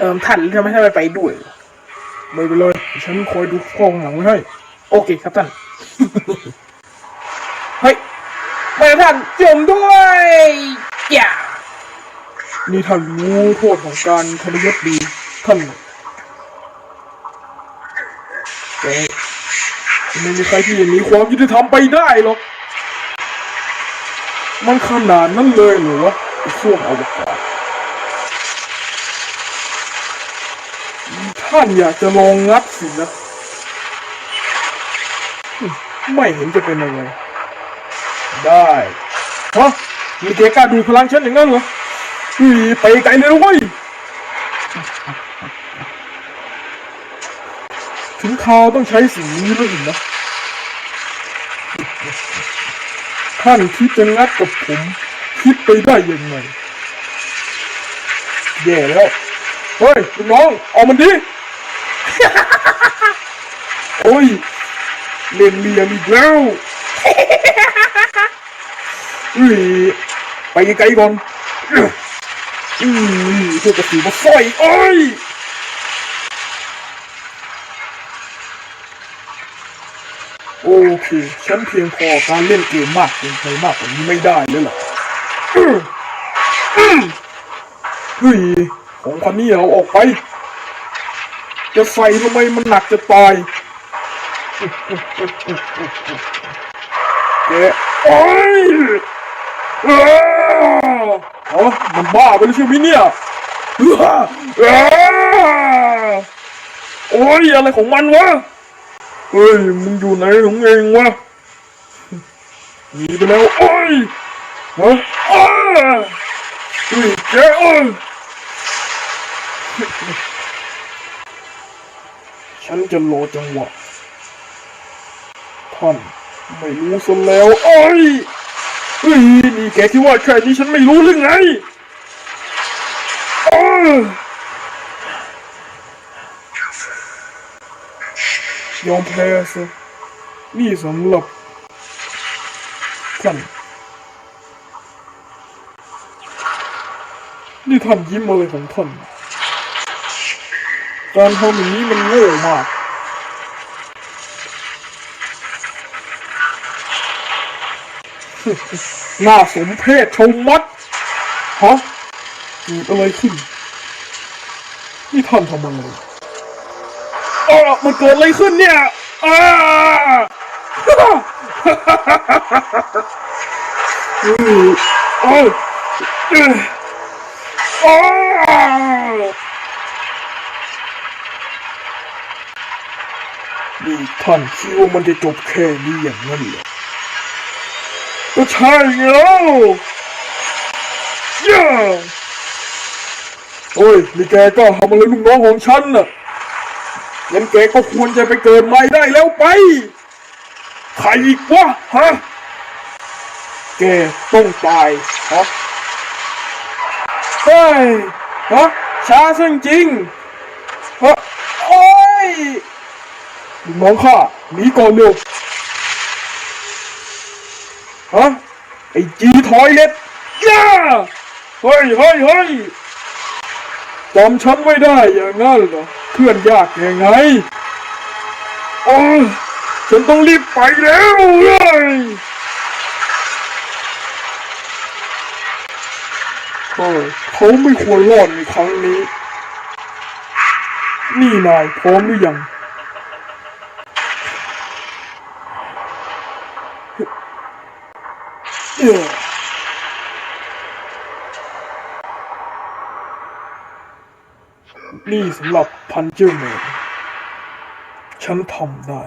เออท่านทำไมท่านไม่ไปด้วยไม่เป็นไรฉันคอยดูข้องหลังไว้ให้โอเคครับท่านเฮ้ยไปท่านจมด้วยอย่านี่ท่านรู้โทษของการทรยศดีท่านแต่ไม่มีใครที่จะหนีความยุติธรรมไปได้หรอกมันขนาดนั้นเลยเหรอวะไอ้ช่วงอวกาศ ท่านอยากจะลองงัดสินะ ไม่เห็นจะเป็นอะไร ได้ฮะมีแกกล้าดูพลังฉันอย่างนั้นเหรอไปไกลเลยเว้ยถึงคราต้องใช้สิ่งนี้แล้วสินะ ท่านคิดจะงัดกับผม คิดไปได้ยังไงแย่แล้ว เฮ้ยลูกน้อง เอามันดิ โอ้ยเล่นเลียมอีกแล้วอุ้ยไปไกลๆก่อนอืมพวกกระสือมาสร้อยโอ้ยโอเค ฉันเพียงพอการเล่นเกมมากเกินไปมากกว่านี้ไม่ได้แล้วล่ะอื้ออื้อเฮ้ยของคันนี้เอาออกไป จะใส่ทำไมมันหนักจะตายแกโอ้ยอ้าวอ๋อมันบ้าไปแล้วใช่ไหมเนี่ยอ้าวอ้าวโอ้ยอะไรของมันวะ เฮ้ยมึงอยู่ไหนของเองวะหนีไปแล้วโอ้ยฮะอ้าเฮ้ยแกเอ้ย ฉันจะรอจังหวะ ท่าน ไม่รู้ซะแล้วโอ้ยเฮ้ยนี่แกคิดว่าแค่นี้ฉันไม่รู้หรือไงยอมแพ้ซะนี่สำหรับท่านนี่ท่านยิ้มอะไรของท่าน การทอย่างนี้มันโง่มากหน่าสมเพชชมมัดฮะเกิดอะไรขึ้น นี่ท่านทำอะไรอ้ามันเกิดอะไรขึ้นเนี่ยอ้าเฮ้ยเอ้ยเอ้ยอ้า นี่ท่านคิดว่ามันจะจบแค่นี้อย่างนั้นเหรอก็ใช่แล้วย่าโอ้ยนี่แกก็ทำอะไรลูกน้องของฉันน่ะงั้นแกก็ควรจะไปเกิดใหม่ได้แล้วไป ใครอีกวะฮะ แกต้องตายฮะเฮ้ยฮะช้าซึ่งจริงฮะโอ้ย ลูกน้องข้าหนีก่อนเร็วฮะไอ้จีทอยเล็ดย่าเฮ้ยเฮ้ยเฮ้ยจำฉันไม่ได้อย่างนั้นเหรอเพื่อนยากยังไงโอ้ฉันต้องรีบไปแล้วเลยเฮ้ยเขาไม่ควรรอดในครั้งนี้ นี่นายพร้อมหรือยัง เอ้อ นี่สำหรับพันเจอร์แมนฉันทำได้